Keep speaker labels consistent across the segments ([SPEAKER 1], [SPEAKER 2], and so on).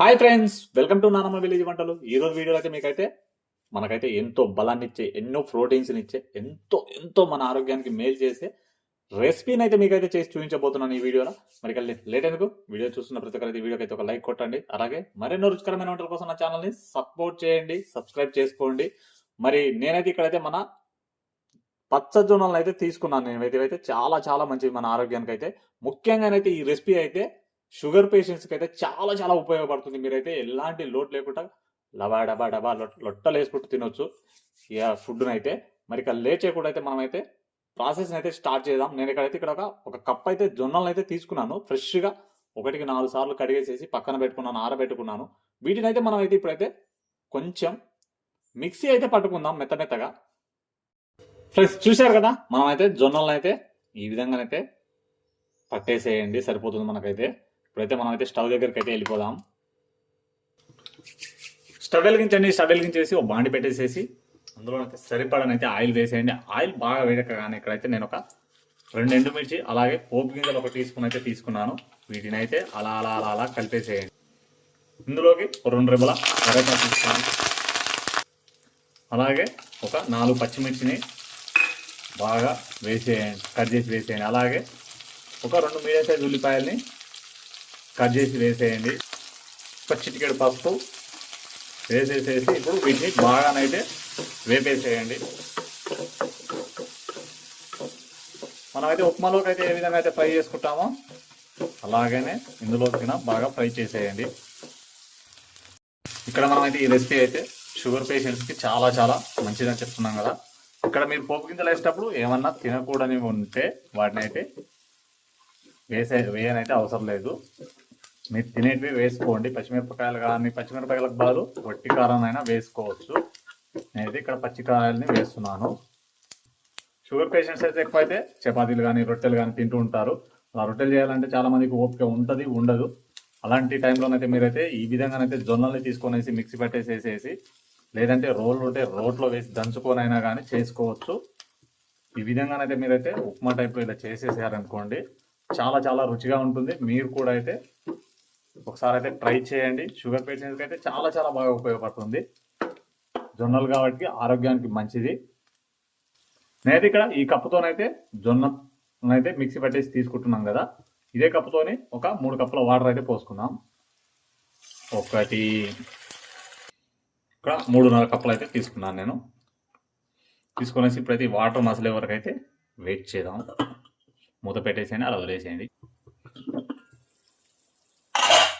[SPEAKER 1] Hi friends welcome to నానమ్మ village వంటలు ఈ రోజు వీడియోలో అయితే మీకైతే మనకైతే ఎంతో బలాన్ని ఇచ్చే ఎన్నో ప్రోటీన్స్ని ఇచ్చే ఎంతో ఎంతో మన ఆరోగ్యానికి మేలు చేసే రెసిపీని అయితే మీకైతే చేసి చూపించబోతున్నాను ఈ వీడియోలో. మరి ఇక లేట్ ఎందుకు? వీడియో చూస్తున్న ప్రతి ఒక్కరైతే వీడియోకి అయితే ఒక లైక్ కొట్టండి. అలాగే మరెన్నో రుచికరమైన వంటల కోసం నా ఛానల్ని సపోర్ట్ చేయండి సబ్స్క్రైబ్ చేసుకోండి. మరి నేనైతే ఇక్కడైతే మన పచ్చ జొన్నలను అయితే తీసుకున్నాను నేనైతే. అయితే చాలా చాలా మంచిది మన ఆరోగ్యానికి అయితే ముఖ్యంగానైతే ఈ రెసిపీ అయితే షుగర్ పేషెంట్స్కి అయితే చాలా చాలా ఉపయోగపడుతుంది. మీరైతే ఎలాంటి లోటు లేకుండా లబా డబా డబా లొట్టలు వేసుకుంటూ తినొచ్చు. ఇక ఫుడ్ని అయితే మరి ఇక లేచేయకుండా అయితే మనమైతే ప్రాసెస్ని అయితే స్టార్ట్ చేద్దాం. నేను ఇక్కడైతే ఇక్కడ ఒక ఒక కప్ అయితే జొన్నలను అయితే తీసుకున్నాను. ఫ్రెష్గా ఒకటికి నాలుగు సార్లు కడిగేసేసి పక్కన పెట్టుకున్నాను ఆరబెట్టుకున్నాను. వీటిని అయితే మనం అయితే ఇప్పుడైతే కొంచెం మిక్సీ అయితే పట్టుకుందాం మెత్త మెత్తగా. ఫ్రెండ్స్ చూశారు కదా? మనం అయితే జొన్నలను అయితే ఈ విధంగానైతే పట్టేసేయండి. సరిపోతుంది మనకైతే. ఇప్పుడైతే మనం అయితే స్టవ్ దగ్గరికి అయితే వెళ్ళిపోదాం. స్టవ్ వెలిగించండి స్టవ్ వెలిగించేసి ఒక బాండి పెట్టేసేసి అందులో అయితే సరిపడనైతే ఆయిల్ వేసేయండి. ఆయిల్ బాగా వేడకగానే ఇక్కడైతే నేను ఒక రెండు ఎండుమిర్చి అలాగే పోపు గింజలు ఒక టీ స్పూన్ అయితే తీసుకున్నాను. వీటిని అయితే అలా అలా అలా అలా కలిపేసేయండి. ఇందులోకి రెండు రెబ్బల కరేపాకు తీసుకున్నాను. అలాగే ఒక నాలుగు పచ్చిమిర్చిని బాగా వేసేయండి కట్ చేసి వేసేయండి. అలాగే ఒక రెండు మీడియం సైజ్ ఉల్లిపాయల్ని కట్ చేసి వేసేయండి. ఒక చిటికెడు పసుపు వేసేసేసి ఇప్పుడు వీటిని బాగానైతే వేపేసేయండి. మనమైతే ఉప్మాలోకి అయితే ఏ విధంగా అయితే ఫ్రై చేసుకుంటామో అలాగనే ఇందులోకి బాగా ఫ్రై చేసేయండి. ఇక్కడ మనమైతే ఈ రెసిపీ అయితే షుగర్ పేషెంట్స్కి చాలా చాలా మంచిదని చెప్తున్నాం కదా. ఇక్కడ మీరు పోపు గింజలు వేసేటప్పుడు ఏమన్నా తినకూడని ఉంటే వాటిని అయితే వేసే వేయనైతే అవసరం లేదు. మీరు తినేటివి వేసుకోండి. పచ్చిమిరపకాయలు కానీ పచ్చిమిరపకాయలకు బదులు వట్టి కారం వేసుకోవచ్చు. నేనైతే ఇక్కడ పచ్చికాయలని వేస్తున్నాను. షుగర్ పేషెంట్స్ అయితే ఎక్కువ అయితే చపాతీలు కానీ రొట్టెలు కానీ తింటూ ఉంటారు. అలా రొట్టెలు చేయాలంటే చాలా మందికి ఓపిక ఉంటుంది ఉండదు. అలాంటి టైంలోనైతే మీరైతే ఈ విధంగానైతే జొన్నల్ని తీసుకొనేసి మిక్సీ పట్టేసేసేసి లేదంటే రోల్ ఉంటే రోట్లో వేసి దంచుకొనైనా కానీ చేసుకోవచ్చు. ఈ విధంగానైతే మీరైతే ఉప్మా టైప్లో ఇలా చేసేసారనుకోండి చాలా చాలా రుచిగా ఉంటుంది. మీరు కూడా అయితే ఒకసారి అయితే ట్రై చేయండి. షుగర్ పేషెంట్స్కి అయితే చాలా చాలా బాగా ఉపయోగపడుతుంది. జొన్నలు కాబట్టి ఆరోగ్యానికి మంచిది. నేనైతే ఇక్కడ ఈ కప్పుతోనైతే జొన్నైతే మిక్సీ పట్టేసి తీసుకుంటున్నాం కదా. ఇదే కప్పుతోని ఒక మూడు కప్పుల వాటర్ అయితే పోసుకుందాం. ఒకటి. ఇక్కడ మూడున్నర కప్పులు అయితే తీసుకున్నాను నేను. తీసుకునేసి ఇప్పుడైతే ఈ వాటర్ మసలే వరకు అయితే వెయిట్ చేద్దాం. మూత పెట్టేసేయండి అలా వదిలేసేయండి.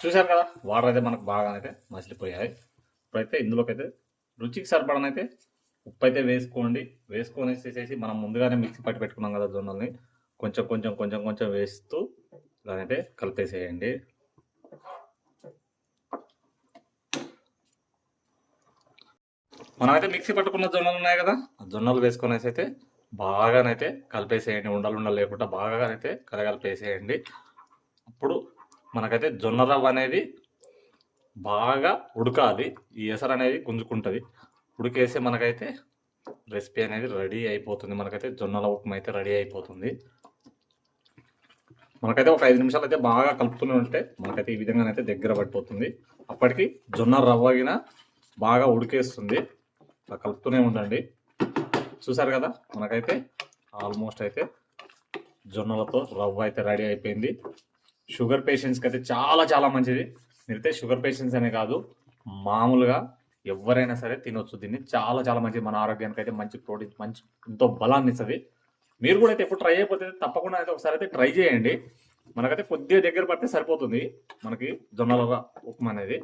[SPEAKER 1] చూశారు కదా? వాటర్ అయితే మనకు బాగా అయితే మసిలిపోయాయి. ఇప్పుడైతే ఇందులోకి అయితే రుచికి సరిపడనైతే ఉప్పు అయితే వేసుకోండి. వేసుకొని వేసేసి మనం ముందుగానే మిక్సీ పట్టి పెట్టుకున్నాం కదా జొన్నల్ని. కొంచెం కొంచెం కొంచెం కొంచెం వేస్తూ దానైతే కలిపేసేయండి. మనమైతే మిక్సీ పట్టుకున్న జొన్నలు ఉన్నాయి కదా? ఆ జొన్నలు వేసుకునేసి అయితే బాగానైతే కలిపేసేయండి. ఉండలు ఉండలు లేకుండా బాగానైతే కలగలిపేసేయండి. అప్పుడు మనకైతే జొన్న రవ్వ అనేది బాగా ఉడకాలి. ఈ ఎసరు అనేది గుంజుకుంటుంది. ఉడికేసి మనకైతే రెసిపీ అనేది రెడీ అయిపోతుంది. మనకైతే జొన్నల ఉప్మా అయితే రెడీ అయిపోతుంది. మనకైతే ఒక ఐదు నిమిషాలు అయితే బాగా కలుపుతూనే ఉంటే మనకైతే ఈ విధంగానైతే దగ్గర పడిపోతుంది. అప్పటికి జొన్న రవ్వగిన బాగా ఉడికేస్తుంది. అలా కలుపుతూనే ఉండండి. చూసారు కదా? మనకైతే ఆల్మోస్ట్ అయితే జొన్నలతో రవ్వ అయితే రెడీ అయిపోయింది. షుగర్ పేషెంట్స్కి అయితే చాలా చాలా మంచిది. మీరైతే షుగర్ పేషెంట్స్ అనే కాదు మామూలుగా ఎవరైనా సరే తినొచ్చు. దీన్ని చాలా చాలా మంచిది. మన ఆరోగ్యానికి అయితే మంచి ప్రోటీన్ మంచి ఎంతో బలాన్ని ఇస్తుంది. మీరు కూడా అయితే ఎప్పుడు ట్రై అయిపోతే తప్పకుండా అయితే ఒకసారి అయితే ట్రై చేయండి. మనకైతే కొద్దిగా దగ్గర పడితే సరిపోతుంది. మనకి జొన్నలుగా ఉప్మా అనేది.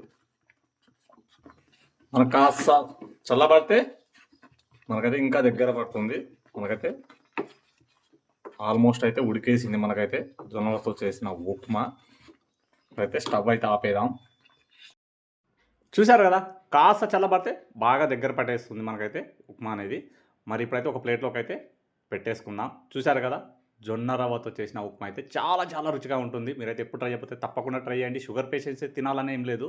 [SPEAKER 1] మనకు కాస్త చల్లబడితే మనకైతే ఇంకా దగ్గర పడుతుంది. మనకైతే ఆల్మోస్ట్ అయితే ఉడికేసింది మనకైతే. జొన్నలతో చేసిన ఉప్మా. అయితే స్టవ్ అయితే ఆపేదాం చూశారు కదా? కాస్త చల్లబడితే బాగా దగ్గర పట్టేస్తుంది మనకైతే ఉప్మా అనేది. మరి ఇప్పుడైతే ఒక ప్లేట్లోకి అయితే పెట్టేసుకుందాం. చూశారు కదా? జొన్న రవ్వతో చేసిన ఉప్మా అయితే చాలా చాలా రుచిగా ఉంటుంది. మీరైతే ఎప్పుడు ట్రై చేయకపోతే తప్పకుండా ట్రై చేయండి. షుగర్ పేషెంట్స్ తినాలని ఏం లేదు.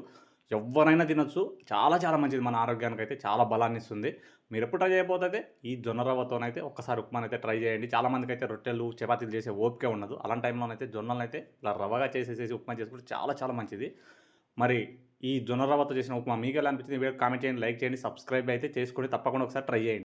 [SPEAKER 1] ఎవరైనా తినొచ్చు. చాలా చాలా మంచిది మన ఆరోగ్యానికి అయితే చాలా బలాన్ని ఇస్తుంది. మీరు ఎప్పుడు ట్రై చేయకపోతే ఈ జొన్న రవ్వతోనైతే ఒక్కసారి ఉప్మాని అయితే ట్రై చేయండి. చాలా మందికి అయితే రొట్టెలు చపాతీలు చేసే ఓపిక ఉండదు. అలాంటి టైంలోనైతే జొన్నలను అయితే ఇలా రవ్వగా చేసేసేసి ఉప్మా చేసుకుంటే చాలా చాలా మంచిది. మరి
[SPEAKER 2] ఈ జొన్న రవ్వతో చేసిన ఉప్మా మీకు ఎలా అనిపించింది? వీడియో కామెంట్ చేయండి లైక్ చేయండి సబ్స్క్రైబ్ అయితే చేసుకొని తప్పకుండా ఒకసారి ట్రై చేయండి.